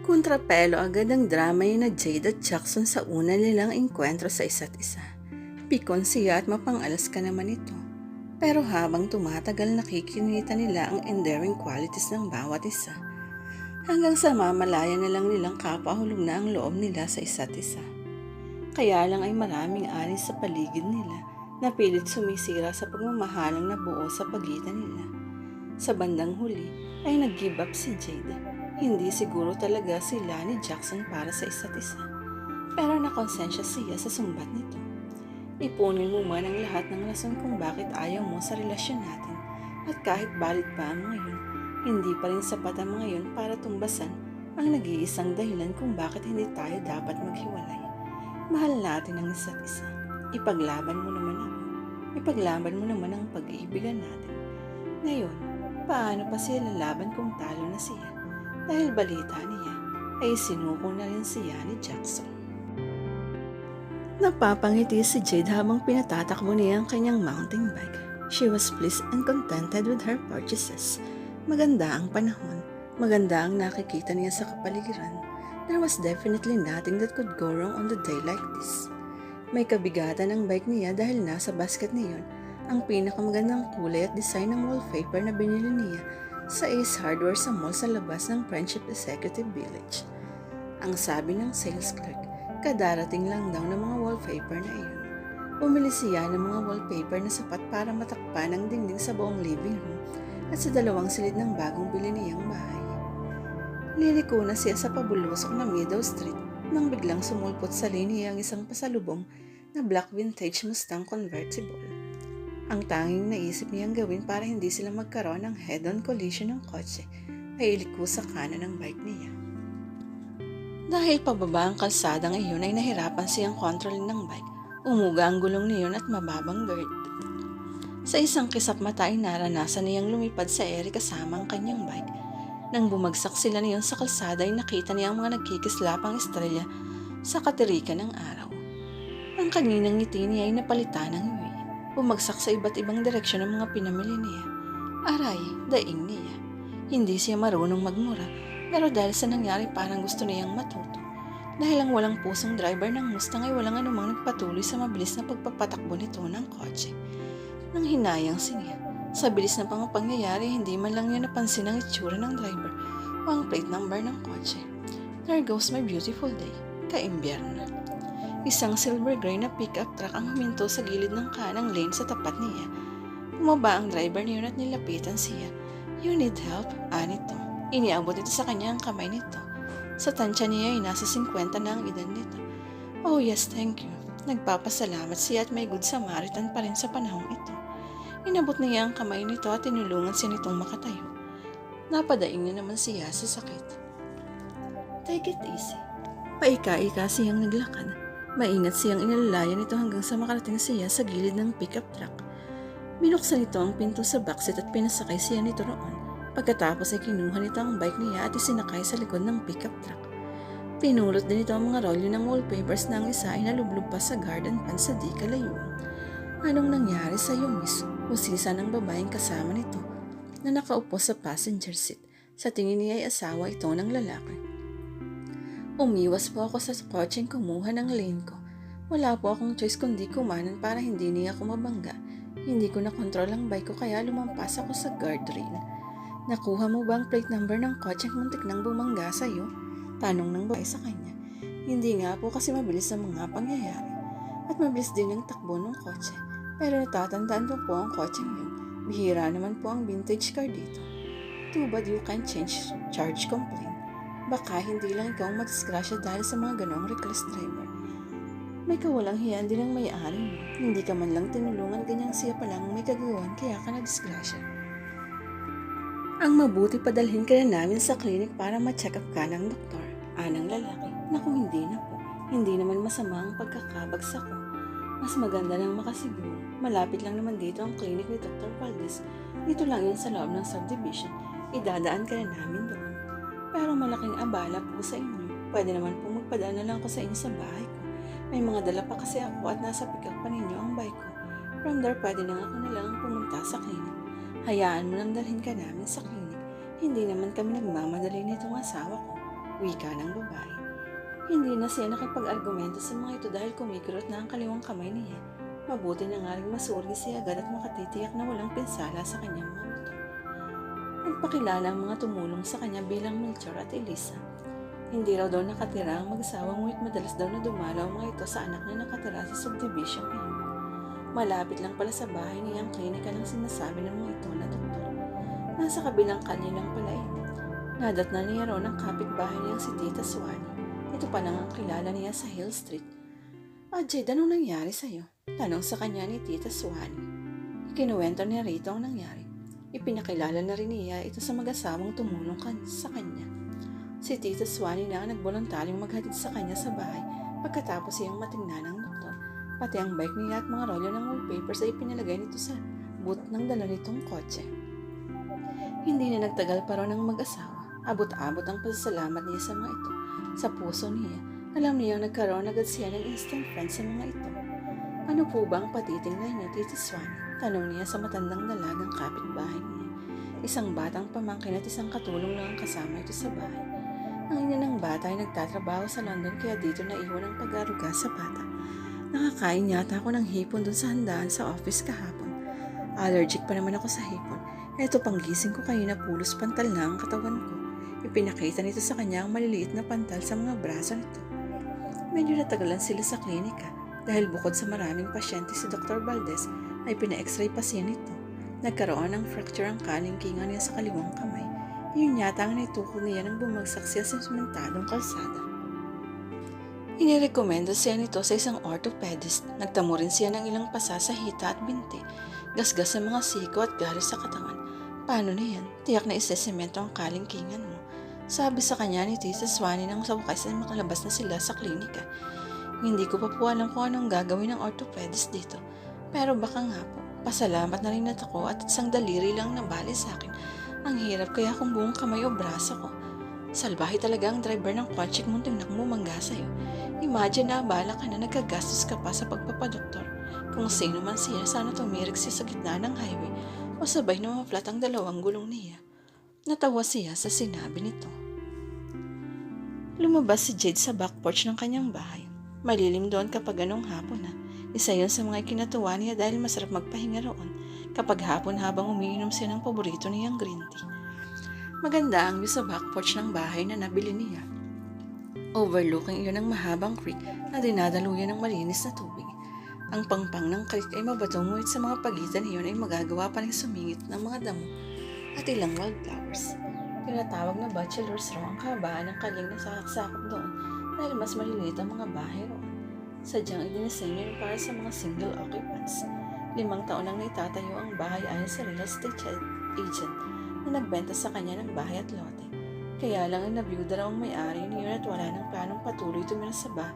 Kontrapelo agad ang drama ni na Jade at Jackson sa una nilang engkwentro sa isa't isa. Pikon siya at mapangalas ka naman ito. Pero habang tumatagal nakikinita nila ang endearing qualities ng bawat isa. Hanggang sa mamalaya na lang nilang kapahulog na ang loob nila sa isa't isa. Kaya lang ay maraming anis sa paligid nila na pilit sumisira sa pagmamahalang nabuo sa pagitan nila. Sa bandang huli ay nag-give up si Jade. Hindi siguro talaga sila ni Jackson para sa isa't isa. Pero nakonsensya siya sa sumbat nito. Ipunin mo man ang lahat ng rason kung bakit ayaw mo sa relasyon natin. At kahit valid pa ang mga yun, hindi pa rin sapat ang mga yun para tumbasan ang nag-iisang dahilan kung bakit hindi tayo dapat maghiwalay. Mahal natin ang isa't isa. Ipaglaban mo naman ako. Ipaglaban mo naman ang pag-iibigan natin. Ngayon, paano pa siya lalaban kung talo na siya? Dahil balita niya ay sinuko na rin siya ni Jackson. Napapangiti si Jade habang pinatatakbo niya ang kanyang mountain bike. She was pleased and contented with her purchases. Maganda ang panahon. Maganda ang nakikita niya sa kapaligiran. There was definitely nothing that could go wrong on the day like this. May kabigatan ang bike niya dahil nasa basket niyon ang pinakamagandang kulay at design ng wallpaper na binili niya sa Ace Hardware sa mall sa labas ng Friendship Executive Village. Ang sabi ng sales clerk, kadarating lang daw ng mga wallpaper na iyon. Bumili siya ng mga wallpaper na sapat para matakpan ang dingding sa buong living room at sa dalawang silid ng bagong bili niyang bahay. Liliko na siya sa pabulusok na Meadow Street nang biglang sumulpot sa linya ang isang pasalubong na black vintage Mustang convertible. Ang tanging naisip niyang gawin para hindi sila magkaroon ng head-on collision ng kotse ay iliko sa kanan ng bike niya. Dahil pababa ang kalsadang iyon ay nahirapan siyang kontrolin ng bike. Umuga ang gulong niyon at mababang girth. Sa isang kisap mata ay naranasan niyang lumipad sa ere kasama ang kanyang bike. Nang bumagsak sila niyon sa kalsada ay nakita niya ang mga nagkikislapang estrelya sa katirikan ng araw. Ang kaninang ngiti niya ay napalitan ng. Bumagsak sa iba't ibang direksyon ang mga pinamili niya. Aray, daing niya. Hindi siya marunong magmura, pero dahil sa nangyari parang gusto niyang matuto. Dahil ang walang pusong driver ng Mustang ay walang anumang nagpatuloy sa mabilis na pagpapatakbo nito ng kotse. Nang hinayang siya, sa bilis ng mga pangyayari, hindi man lang niya napansin ang itsura ng driver o ang plate number ng kotse. There goes my beautiful day, kaimbierno. Isang silver gray na pickup truck ang huminto sa gilid ng kanang lane sa tapat niya. Bumaba ang driver niyon at nilapitan siya. You need help? Anito. Iniabot ito sa kanya ang kamay nito. Sa tansya niya ay nasa 50 na ang edad nito. Oh yes, thank you. Nagpapasalamat siya at may good Samaritan pa rin sa panahong ito. Inabot niya ang kamay nito at tinulungan siya nitong makatayo. Napadaing na naman siya sa sakit. Take it easy. Paika-ika siyang naglakad. Maingat siyang inalalayan nito hanggang sa makarating siya sa gilid ng pickup truck. Binuksan nito ang pinto sa backseat at pinasakay siya nito roon. Pagkatapos ay kinuha nito ang bike niya at isinakay sa likod ng pickup truck. Pinulot din ito ang mga rolyo ng wallpapers na ang isa ay nalublob pa sa garden pan sa di kalayuan. Anong nangyari sa iyo, miss? Usisa ng babaeng kasama nito na nakaupo sa passenger seat. Sa tingin niya ay asawa ito ng lalaki. Umiwas po ako sa kotseng kumuha ng lane ko. Wala po akong choice kundi kumanan para hindi niya ako mabangga. Hindi ko na kontrol ang bike ko kaya lumampas ako sa guardrail. Nakuha mo ba ang plate number ng kotseng muntik nang bumangga sa iyo? Tanong ng babae sa kanya. Hindi nga po kasi mabilis ang mga pangyayari. At mabilis din ang takbo ng kotse. Pero natatandaan ko po ang kotseng yun. Bihira naman po ang vintage car dito. Too bad you can change charge complaint. Baka hindi lang ikaw madisgrasya dahil sa mga ganoong reckless driver. May kawalang hiyaan din ang may-ari. Hindi ka man lang tinulungan ganyang siya pa lang ang may kagawan kaya ka nadisgrasya. Ang mabuti padalhin ka na namin sa clinic para ma-check up ka ng doktor. Anang lalaki. Naku, hindi na po. Hindi naman masama ang pagkakabagsak ko. Mas maganda nang makasiguro. Malapit lang naman dito ang clinic ni Dr. Valdez. Dito lang yun sa loob ng subdivision. Idadaan ka na namin doon. Pero malaking abala po sa inyo. Pwede naman po magpadaan na lang ako sa inyo sa bahay ko. May mga dala pa kasi ako at nasa pick-up pa ninyo ang bike ko. From there, pwede na ako na lang pumunta sa clinic. Hayaan mo nang dalhin ka namin sa clinic. Hindi naman kami nagmamadali nitong asawa ko. Wika ng babae. Hindi na siya nakipag-argumento sa mga ito dahil kumikirot na ang kaliwang kamay niya. Mabuti na nga rin masuri siya agad at makatitiyak na walang pinsala sa kanyang mga. Nagpakilala ang mga tumulong sa kanya bilang Melchor at Elisa. Hindi raw daw nakatira ang mag-asawa ngunit madalas daw na dumalaw ang mga ito sa anak na nakatira sa subdivision ngayon. Malapit lang pala sa bahay niya ang klinika ng sinasabi ng mga ito na doktor. Nasa kabilang kanya lang pala eh. Nadat na niya raw ng kapitbahay niyang si Tita Swani. Ito pa lang ang kilala niya sa Hill Street. Ah, Jade, anong nangyari sa'yo? Tanong sa kanya ni Tita Swani. Ikinuwento niya rito ang nangyari. Ipinakilala na rin niya ito sa mag-asawang tumulong kan sa kanya. Si Tita Swani na ang nagboluntaryong maghatid sa kanya sa bahay pagkatapos siyang matingnan ng doktor. Pati ang bike niya at mga rolyo ng wallpapers ay pinalagay nito sa boot ng dala nitong kotse. Hindi na nagtagal pa ng mag-asawa. Abot-abot ang pasasalamat niya sa mga ito. Sa puso niya, alam niya nagkaroon agad siya ng instant friend sa mga ito. Ano po ba ang patitingnan niya, Tita Swani? Tanong niya sa matandang dalagang kapitbahay niya. Isang batang pamangkin at isang katulong lang ang kasama ito sa bahay. Ang ina ng bata ay nagtatrabaho sa London kaya dito naiwan ang pag-aruga sa bata. Nakakain yata ako ng hipon dun sa handaan sa office kahapon. Allergic pa naman ako sa hipon. Ito pang gising ko kanina pulos pantal na ang katawan ko. Ipinakita nito sa kanya ang maliliit na pantal sa mga braso nito. Medyo natagalan sila sa klinika dahil bukod sa maraming pasyente si Dr. Valdez ay pina-x-ray pa siya nito. Nagkaroon ng fracture ang kalingkingan niya sa kaliwang kamay. Yun yata ang naituko niya nang bumagsak siya sa simentadong kalsada. Inirekomendo siya nito sa isang orthopedist. Nagtamo rin siya ng ilang pasa sa hita at binti. Gasgas sa mga siko at galis sa katawan. Paano na yan? Tiyak na isesemento ang kalingkingan mo. Sabi sa kanya ni Tita Swani nang sa wakas ay makalabas na sila sa klinika. Hindi ko pa po alam kung anong gagawin ng orthopedist dito. Pero baka nga po, pasalamat na rin at ako at isang daliri lang nabali sa akin. Ang hirap kaya kung buong kamay o braso ko. Salbahe talaga ang driver ng kotse kung tingnan mo mangga sa'yo. Imagine na abala ka na nagkagastos ka pa sa pagpapadoktor. Kung sino man siya, sana tumirik siya sa gitna ng highway o sabay na maflat ang dalawang gulong niya. Natawa siya sa sinabi nito. Lumabas si Jade sa back porch ng kanyang bahay. Malilim doon kapag anong hapon na. Isa yon sa mga kinatuwa niya dahil masarap magpahinga roon kapag hapon habang umiinom siya ng paborito niyang green tea. Maganda ang view sa back porch ng bahay na nabili niya. Overlooking iyon ng mahabang creek na dinadaluyan ng malinis na tubig. Ang pangpang ng creek ay mabato ngunit sa mga pagitan niyon ay magagawa pa rin sumingit ng mga damo at ilang wildflowers. Tinatawag na bachelor's row ang kahabaan ng kaling na sakop doon dahil mas maliliit ang mga bahay roon. Sadyang idinisenyo yun para sa mga single occupants. Limang taon lang naitatayo ang bahay ayon sa real estate agent na nagbenta sa kanya ng bahay at lote. Kaya lang ang nabiyuda raw ang may-ari niyon at wala ng planong patuloy tumira sa ba.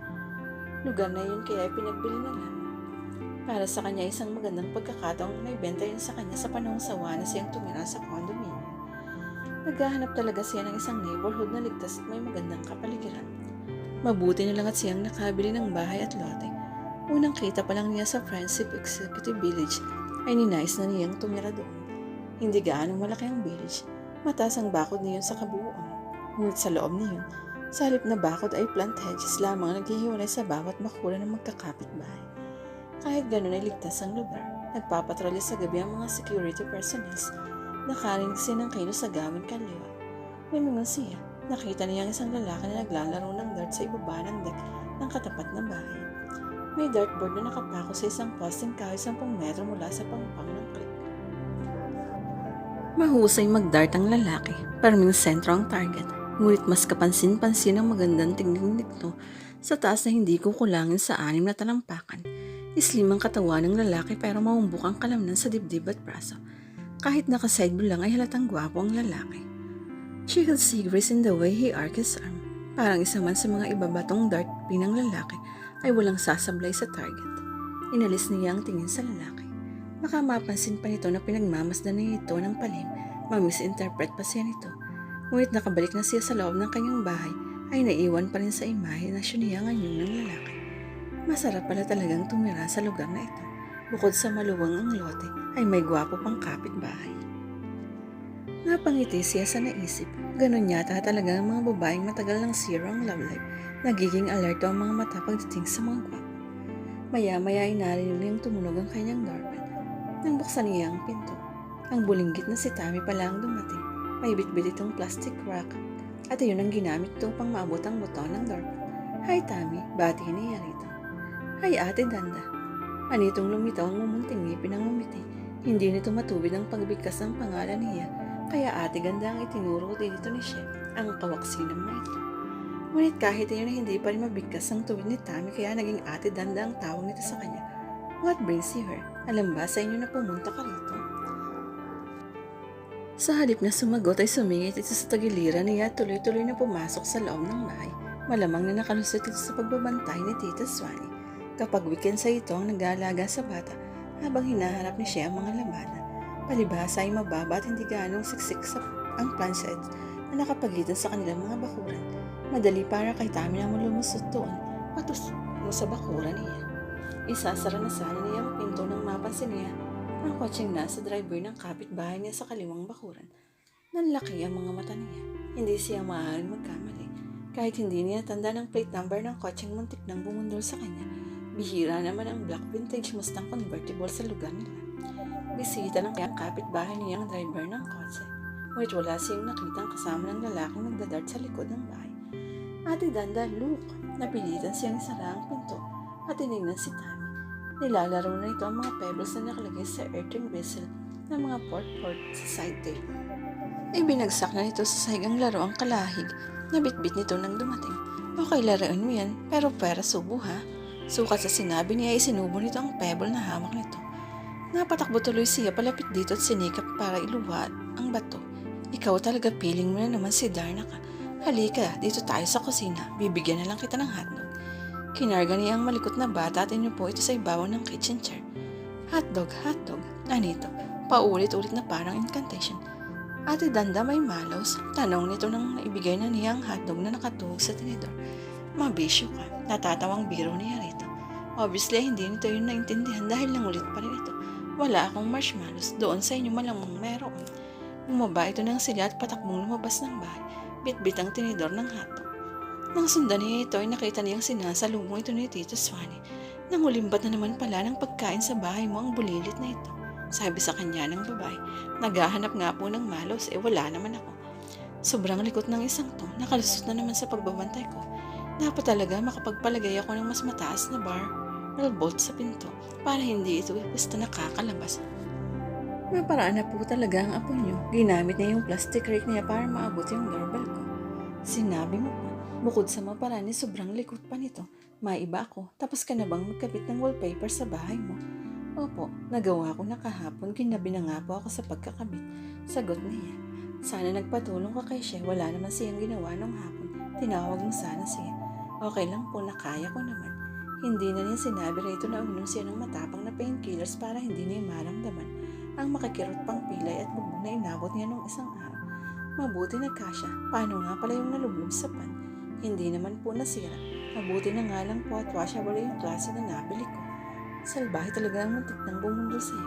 Lugar na yun kaya pinagbili na lang. Para sa kanya isang magandang pagkakataong may benta yun sa kanya sa panahong sawa na siyang tumira sa condominium. Naghahanap talaga siya ng isang neighborhood na ligtas at may magandang kapaligiran. Mabuti na lang at siyang nakabili ng bahay at lote. Unang kita pa lang niya sa Friendship Executive Village ay ninais na niyang tumira doon. Hindi gaano malaki ang village. Mataas ang bakod niyon sa kabuuan. Ngunit sa loob niyon, sa halip na bakod ay plant hedges lamang ang naghihiwalay sa bawat makula ng magkakapit-bahay. Kahit gano'n ay ligtas ang lugar, nagpapatrolya sa gabi ang mga security personnel. Nakarinig siya ng kilos sa gawin kaliwa. Lumingon siya. Nakita niya ang isang lalaki na naglalaro ng dart sa ibaba ng deck ng katapat na bahay. May dartboard na nakapako sa isang posting kahoy 10 metro mula sa pangpang ng creek. Mahusay mag-dart ang lalaki, paraming sentro ang target. Ngunit mas kapansin-pansin ang magandang tingning nito sa taas na hindi kukulangin sa anim na talampakan. Islim ang katawan ng lalaki pero maumbok ang kalamnan sa dibdib at braso. Kahit naka-sideball lang ay halatang gwapo ang lalaki. She could see grace in the way he arched his arm. Parang isa man sa mga ibabatong dart pinang lalaki ay walang sasablay sa target. Inalis niya ang tingin sa lalaki. Baka mapansin pa nito na pinagmamasdan niya ito ng palim, mamisinterpret pa siya nito. Ngunit nakabalik na siya sa loob ng kanyang bahay ay naiwan pa rin sa imahinasyon niya ngayon ng lalaki. Masarap pala talagang tumira sa lugar na ito. Bukod sa maluwang ang lote, ay may gwapo pang kapitbahay. Napangiti siya sa naisip. Ganon yata talaga ang mga babaeng matagal ng zero ang love life. Nagiging alerto ang mga mata pagdating sa mga gwapo. Maya-maya ay narinig niyang tumunog ang kanyang doorbell. Nang buksan niya ang pinto, ang bulinggit na si Tammy pala ang dumating. May bitbit itong plastic wrap at iyon ang ginamit ito pang maabot ang buton ng doorbell. Hi Tammy, bati niya rito. Hi Ate Danda. Anitong lumitaw ang mumunting ngipin ng umiti. Hindi nito matubig ang pagbigkas ng pangalan niya, kaya ate ganda ang itinuro dito ni Chef, ang kawaksinang na ito. Ngunit kahit iyon ay hindi pa rin mabigkas ang tuwid ni Tammy kaya naging ate Danda ang tawag nito sa kanya. What brings you here? Alam ba sa inyo na pumunta ka rito? Sa halip na sumagot ay sumingit ito sa tagiliran niya tuloy-tuloy na pumasok sa loob ng bahay. Malamang na nakalusot ito sa pagbabantay ni Tita Swanee. Kapag weekend sa ito ang nag-aalaga sa bata habang hinaharap ni siya ang mga labanan. Palibhasa ay mababa at hindi gaanong siksik sa ang planset na nakapagitan sa kanilang mga bakuran. Madali para kay Tami na lumusot doon patus mo sa bakuran niya. Isasara na sana niya ang pinto nang mapansin niya ang kotseng nasa driver ng kapitbahay niya sa kaliwang bakuran. Nanlaki ang mga mata niya. Hindi siya maaaring magkamali. Kahit hindi niya tanda ng plate number ng kotseng muntik nang bumundol sa kanya, bihira naman ang black vintage Mustang convertible sa lugar nila. Bisita ng kayang kapitbahay niya ang driver ng kotse. Ngunit wala siyang nakitang kasama ng lalaking nagdadart sa likod ng bahay. Ate Danda, look! Napilitan siyang isara ang pinto at tinignan si Tammy. Nilalaro na ito ang mga pebbles na nakalagay sa earthen vessel ng mga port-port sa side table. Ibinagsak na nito sa sahig ang laro ang kalahig na bitbit nito nang dumating. Okay, laruin mo yan, pero pera subo ha. Sukat sa sinabi niya ay sinubo nito ang pebble na hamak nito. Napatakbo tuloy siya palapit dito at sinikap para iluwa ang bato. Ikaw talaga piling mo na naman si Darna ka. Halika, dito tayo sa kusina. Bibigyan na lang kita ng hotdog. Kinarga niya ang malikot na bata at inupo ito sa ibabaw ng kitchen chair. Hotdog, hotdog. Anito, paulit-ulit na parang incantation. Ate Danda may malos. Tanong nito nang naibigay na niya ang hotdog na nakatuhog sa tinidor. Mabisyo ka. Natatawang biro niya rito. Obviously, hindi nito yun naintindihan dahil nangulit pa rin ito. Wala akong marshmallows. Doon sa inyo malamang meron. Bumaba ito ng sila at patakbong lumabas ng bahay. Bit-bit ang tinidor ng hotdog. Nang sundan niya ito ay nakita niyang sinasalubong ito ni Tito Swanee. Nangulimbat na naman pala ng pagkain sa bahay mo ang bulilit na ito. Sabi sa kanya ng babae, naghahanap nga po ng malos, eh wala naman ako. Sobrang likot ng isang to, nakalusot na naman sa pagbabantay ko. Dapat talaga makapagpalagay ako ng mas mataas na bar or bolt sa pinto para hindi ito basta nakakalabas. May paraan na po talaga ang apo niyo. Ginamit niya yung plastic rake niya para maabot yung doorbell ko. Sinabi mo pa, bukod sa maparani sobrang likot pa nito. Maiba ako, tapos ka na bang magkabit ng wallpaper sa bahay mo? Opo, nagawa ko na kahapon, ginabi na nga po ako sa pagkakabit. Sagot niya. Sana nagpatulong ka kay siya, wala naman siyang ginawa nung hapon. Tinawag mo sana siya. Okay lang po, nakaya ko naman. Hindi na niya sinabi rito na uminom siya ng matapang na painkillers para hindi niya maramdaman ang makikirot pang pilay at bugbog na inabot niya nung isang araw. Mabuti na kasya. Paano nga pala yung nalublob sa pan? Hindi naman po nasira. Mabuti na nga lang po at washable yung klase na nabili ko. Salbahe talaga ang muntik ng bumundol siya.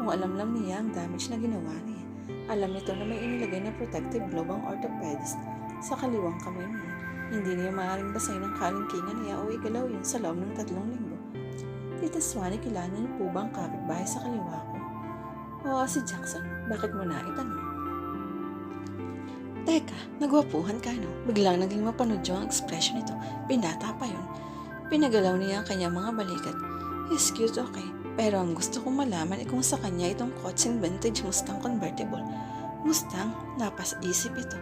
Kung alam lang niya ang damage na ginawa niya. Alam nito na may inilagay na protective glove ang orthopedist sa kaliwang kamay niya. Hindi niya maaaring basay ng kalingkingan niya o igalaw yun sa loob ng tatlong linggo. Tita Swanee, kilala niyo po ba ang kapitbahay sa kaliwa ko? Oo, si Jackson. Bakit mo na itanong? Teka, nagwapuhan ka no? Biglang naging mapanudyo ang ekspresyon nito. Binata pa yun. Pinagalaw niya ang kanyang mga balikat. He's cute, okay. Pero ang gusto kong malaman ay kung sa kanya itong kotseng vintage Mustang convertible. Mustang, napas-isip ito.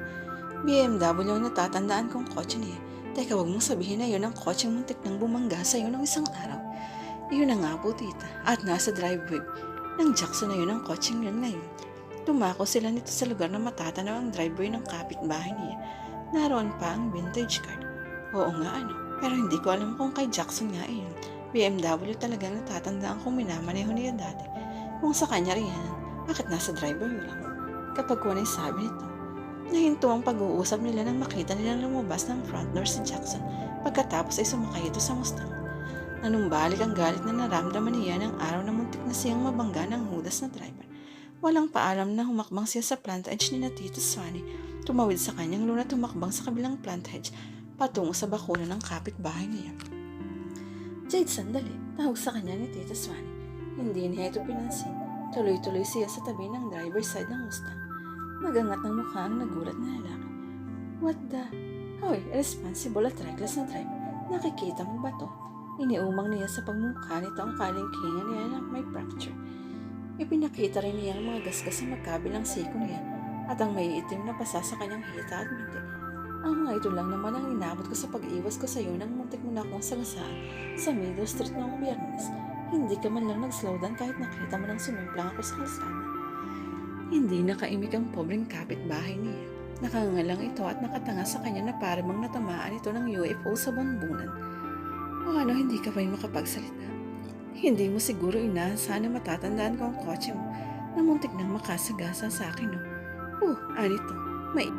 BMW ang natatandaan kong kotse niya. Teka, wag mong sabihin na yun ang kotseng muntik nang bumangga sa'yo ng isang araw. Yun na nga po, tita. At nasa driveway ng Jackson na yun ang kotseng yun ngayon. Tumako sila nito sa lugar na matatanaw ang driveway ng kapitbahay niya. Naroon pa ang vintage card. Oo nga ano, pero hindi ko alam kung kay Jackson nga iyon. BMW talagang natatandaan kong minamaneho niya dati. Kung sa kanya rin bakit nasa driver lang? Kapag ko na sabi nito, nahinto ang pag-uusap nila nang makita nilang lumabas ng front door si Jackson pagkatapos ay sumakay ito sa Mustang. Nanumbalik ang galit na naramdaman niya ng araw na muntik na siyang mabangga ng hudas na driver. Walang paalam na humakbang siya sa plant hedge ni na Tito Swanee. Tumawid sa kanyang luna tumakbang sa kabilang plant hedge patungo sa bakuna ng kapitbahay niya. Jade, sandali. Tawag sa kanya ni Tita Swanee. Hindi niya ito pinansin. Tuloy-tuloy siya sa tabi ng driver's side ng Mustang. Magangat ng mukha ang nagulat na lalaki. What the? Hoy, responsible at reckless na drive. Nakikita mo ba to? Iniumang niya sa pagmukha nito ang kalingkingan niya na may fracture. Ipinakita rin niya ang mga gasgas sa magkabilang siko niya at ang may itim na pasa sa kanyang hita at binti. Ang mga ito lang naman ang inabot ko sa pag-iwas ko sa iyo nang muntik mo na akong sagasaan sa Middle Street noong biyernes. Hindi ka man lang nag-slow down kahit nakita mo nang sumimplang ako sa kalsada. Hindi nakaimik ang pobreng kapitbahay niya. Nakangalang ito at nakatanga sa kanya na parang natamaan ito ng UFO sa bunbunan. O ano, hindi ka pa rin makapagsalita? Hindi mo siguro inaasahan na matatandaan ko ang kotse mo na muntik nang makasagasa sa akin, no? Oh, anito, may